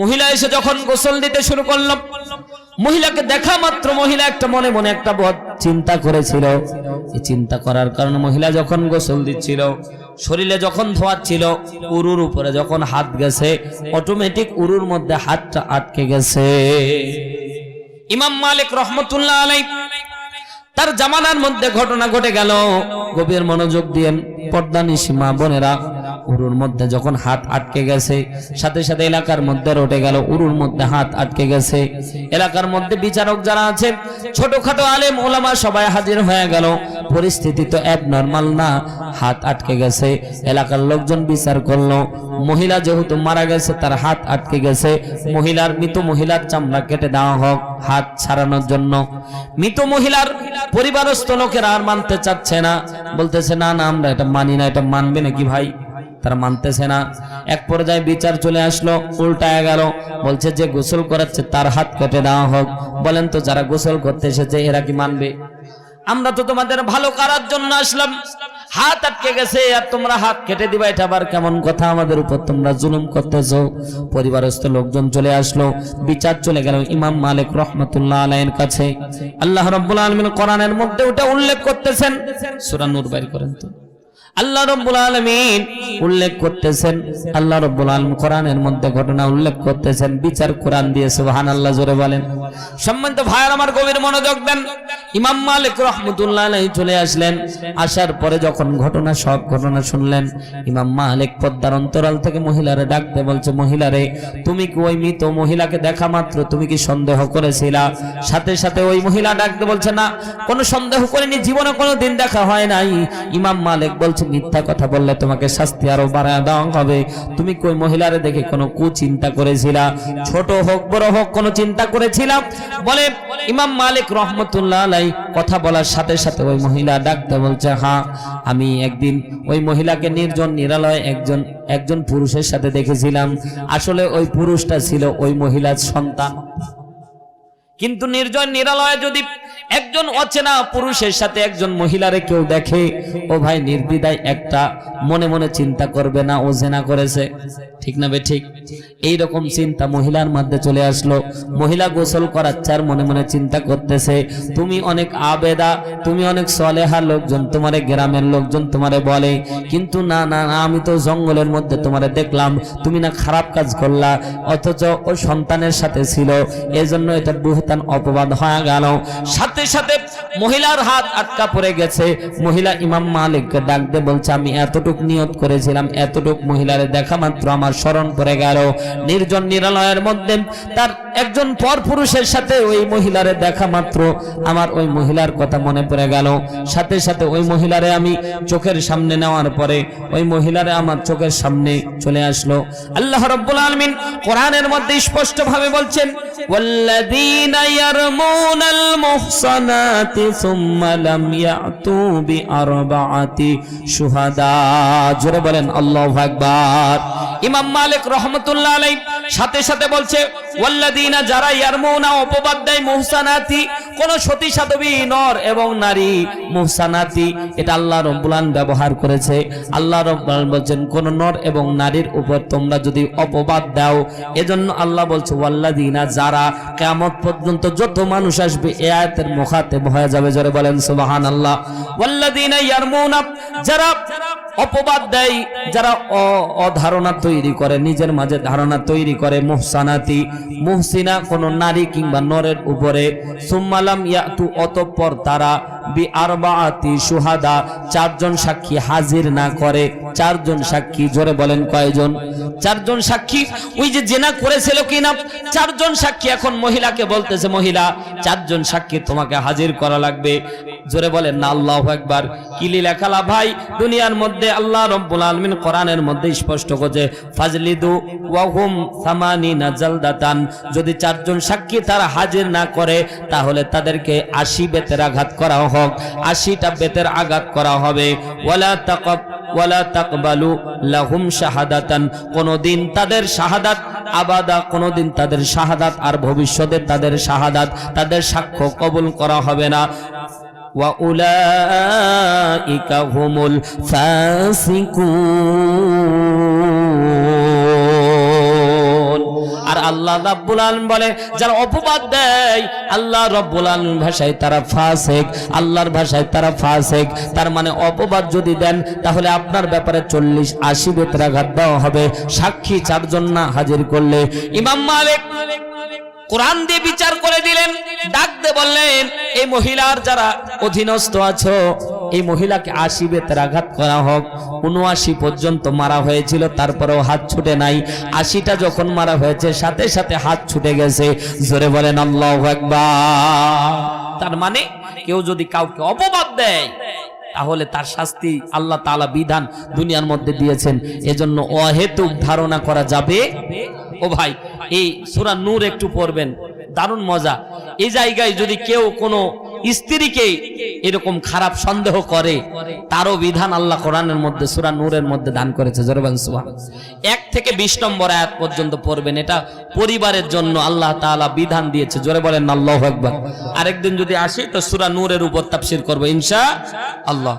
মহিলা এসে যখন গোসল দিতে শুরু করলাম মহিলাকে দেখা মাত্র মহিলা একটা মনে মনে একটা বদ চিন্তা করেছিল। এই চিন্তা করার কারণে মহিলা যখন গোসল দিচ্ছিল, শরীরে যখন ধোয়াচ্ছিল উরুর উপরে যখন হাত গেছে অটোমেটিক উরুর মধ্যে হাতটা আটকে গেছে। ইমাম মালিক রহমতুল্লাহ আলাই তার জামানার মধ্যে ঘটনা ঘটে গেল। গভীর মনোযোগ দিয়ে পর্দা নিসীমা বোনেরা উরুর মধ্যে যখন হাত আটকে গেছে, সাথে সাথে এলাকার মধ্যে রটে গেল, উরুর মধ্যে হাত আটকে গেছে। এলাকার মধ্যে বিচারক যারা আছে ছোটখাটো আলেম, ওলামা সবাই হাজির হয়ে গেল। পরিস্থিতি তো অ্যাব নর্মাল না, হাত আটকে গেছে। এলাকার লোকজন বিচার করল, মহিলা যেহেতু মারা গেছে, তার হাত আটকে গেছে। মহিলার, মৃত মহিলার চামড়া কেটে দেওয়া হোক, হাত ছাড়ানোর জন্য। মৃত মহিলার পরিবারস্থ লোকেরা আর মানতে চাচ্ছে না। বলতেছে, না না, আমরা এটা মানি না, এটা মানবে নাকি ভাই? তারা মানতেছে না। এক পর্যায়ে বিচার চলে আসলো, উল্টায় গেল, বলছে যে গোসল করাচ্ছে, তার হাত কেটে দেওয়া হোক। বলেন তো, যারা গোসল করতে এসেছে, এরা কি মানবে? আমরা তো তোমাদের ভালো করার জন্য আসলাম। হাত আটকে গেছে, আর তোমরা হাত কেটে দিবা, এটা আবার কেমন কথা? আমাদের উপর তোমরা জুলুম করতেছো। পরিবারস্থ লোকজন চলে আসলো, বিচার চলে গেল ইমাম মালিক রহমতুল্লাহ আলাইয়ের কাছে। আল্লাহ রব্বুল আলমিন কোরআনের মধ্যে ওটা উল্লেখ করতেছেন। সূরা নূর বাইর করেন তো। আল্লাহ রব্বুল আলমিন উল্লেখ করতেছেন, আল্লাহ রব্বুল আলম কোরআনের মধ্যে ঘটনা উল্লেখ করতেছেন, বিচার কোরআন দিয়ে সুবহান আল্লাহ জোরে বলেন। সম্মানিত ভাইয়ের, আমার গভীর মনোযোগ দেন। ইমাম মালিক রহমতুল্লাহ চলে আসলেন। আসার পরে যখন ঘটনা সব ঘটনা শুনলেন, ইমাম মালিক পদ্মার অন্তরাল থেকে মহিলারে ডাকতে বলছে, মহিলারে, তুমি কি ওই মৃত মহিলাকে দেখা মাত্র? তুমি কি সন্দেহ করেছিলা? সাথে সাথে ওই মহিলা ডাকতে বলছে, না, কোনো সন্দেহ করিনি, জীবনে কোনো দিন দেখা হয় নাই। ইমাম মালিক বলছে, মিথ্যা কথা বললে তোমাকে শাস্তি আরও বাড়ায় দেওয়া হবে। তুমি কই মহিলারে দেখে কোনো কুচিন্তা করেছিলা? ছোট হোক, বড় হোক, কোনো চিন্তা করেছিলাম বলে ইমাম মালিক রহমতুল্লাহ আলাই কথা বলার সাথে সাথে ওই মহিলা ডাকতে বলছে হ্যাঁ আমি একদিন ওই মহিলাকে নির্জন নিরালয় একজন একজন পুরুষের সাথে দেখেছিলাম। আসলে ওই পুরুষটা ছিল ওই মহিলার সন্তান। কিন্তু নির্জন নিরালয়ে যদি একজন অচেনা পুরুষের সাথে একজন মহিলারে কেউ দেখে ও ভাই নির্বিদায় একটা মনে মনে চিন্তা করবে না ও জেনা করেছে। ঠিক না বে ঠিক? এই রকম চিন্তা মহিলার মধ্যে চলে আসলো। মহিলা গোসল করাচ্ছে আর মনে মনে চিন্তা করতেছে তুমি অনেক আবেদা তুমি অনেক সলেহা লোকজন তোমারে গ্রামের লোকজন তোমারে বলে। কিন্তু না না, আমি তো জঙ্গলের মধ্যে তোমারে দেখলাম তুমি না খারাপ কাজ করলা অথচ ও সন্তানের সাথে ছিল। এজন্য এটা বুহতান অপবাদ হয়ে গেল। সাথে সাথে মহিলার হাত আটকা পড়ে গেছে। মহিলা ইমাম মালিককে ডাকতে বলছে, আমি এতটুক নিয়ত করেছিলাম, এতটুক মহিলারে দেখা মাত্র আমার স্মরণ পড়ে গেল। নির্জন নিরালয়ের মধ্যে তার একজন পর পুরুষের সাথে ওই মহিলারে দেখা মাত্র আমার ওই মহিলার কথা মনে পড়ে গেল সাথে সাথে ওই মহিলারে আমি চোখের সামনে নেওয়ার পরে ওই মহিলারে আমার চোখের সামনে চলে আসলো আল্লাহ রব্বুল আলমিন কোরআনের মধ্যে স্পষ্ট ভাবে বলছেন والذين يرمون المحصنات ثم لم يأتوا بأربعة شهداء জোরে বলেন আল্লাহু আকবার ইমাম মালিক রহমতুল্লাহ আলাই সাথে সাথে বলছে ওয়াল্লাদিনা যারা ইয়ারমুনা অপবাদ দেয়, মুহসানাতি, কোন সতী সাধবী নর এবং নারী, মুহসানাতি, এটা আল্লাহ রব্বুল আলামিন ব্যবহার করেছে। আল্লাহ রব্বুল আলামিন বলছেন, কোন নর এবং নারীর উপর তোমরা যদি অপবাদ দাও, এজন্য আল্লাহ বলছে ওয়াল্লাদিনা যারা কিয়ামত পর্যন্ত যত মানুষ আসবে এই আয়াতের মুখাতে হয়ে যাবে। জোরে বলেন, সুবহানাল্লাহ। ওয়াল্লাদিনা ইয়ারমুনা, যারা অপবাদ দেয়, যারা অধারণা তৈরি করে, নিজের মাঝে ধারণা তৈরি করে, মুহসানাতি, মুহসিনা কোনো নারী কিংবা নরের উপরে সুম্মালাম ইয়াতু, অতঃপর তারা চারজন সাক্ষী হাজির না করে, চারজন সাক্ষী জোরে বলেন কয়জন? চারজন সাক্ষী, ওই যে জেনা করেছিল কিনা? চারজন সাক্ষী এখন মহিলাকে বলতেছে, মহিলা, চারজন সাক্ষী তোমাকে হাজির করা লাগবে। জোরে বলেন, না, আল্লাহ একবার কিলি লেখালা ভাই? দুনিয়ার মধ্যে আল্লাহ রব্বুল আলমিন কোরআনের মধ্যে স্পষ্ট করছে, ফাজলিদু ওয়াহুম জালদাতান। যদি চারজন সাক্ষী তারা হাজির না করে, তাহলে তাদেরকে আশি বেতের আঘাত করা হোক, আশিটা বেতের আঘাত করা হবে। ওয়ালা তাকব ওয়ালা তাকবালু লাহুম শাহাদাতান। কোনোদিন তাদের শাহাদাত আবাদা, কোনোদিন তাদের শাহাদাত আর ভবিষ্যতে তাদের শাহাদাত, তাদের সাক্ষ্য কবুল করা হবে না। ওয়া হুমুল আর আল্লাহ রাব্বুল আলামিন বলে, যারা অপবাদ দেয়, আল্লাহ রব্বুল আলামিন ভাষায় তারা ফাসিক, আল্লাহর ভাষায় তারা ফাসিক। তার মানে অপবাদ যদি দেন, তাহলে আপনার ব্যাপারে চল্লিশ আশি বেতরাঘাত দেওয়া হবে। সাক্ষী চারজন না হাজির করলে। ইমাম মালিক কোরআন দিয়ে বিচার করে দিলেন ডাক দিয়ে বললেন, এই মহিলার যারা অধীনস্থ আছো এই মহিলাকে আশি বেতের আঘাত করা হোক। উনআশি পর্যন্ত মারা হয়েছিল, তারপরেও হাত ছুটে নাই। আশিটা যখন মারা হয়েছে, সাথে সাথে হাত ছুটে গেছে। জোরে বলেন, আল্লাহ একবার তার মানে কেউ যদি কাউকে অপবাদ দেয়, তাহলে তার শাস্তি আল্লাহ তাআলা বিধান দুনিয়ার মধ্যে দিয়েছেন। এজন্য অহেতুক ধারণা করা যাবে। ও ভাই, এই সূরা নূর একটু পড়বেন। দারুণ মজা। এই জায়গায় যদি কেউ কোনো স্ত্রীকে এরকম খারাপ সন্দেহ করে, তারও বিধান আল্লাহ কোরআনের মধ্যে, সুরা নূরের মধ্যে দান করেছে। জরবান এক থেকে বিশ নম্বর আয়াত পর্যন্ত পড়বেন। এটা পরিবারের জন্য আল্লাহ তাআলা বিধান দিয়েছে। জোরে বলেন আল্লাহু আকবার। আরেকদিন যদি আসি, তো সুরা নূরের উপর তাফসীর করব ইনশা আল্লাহ।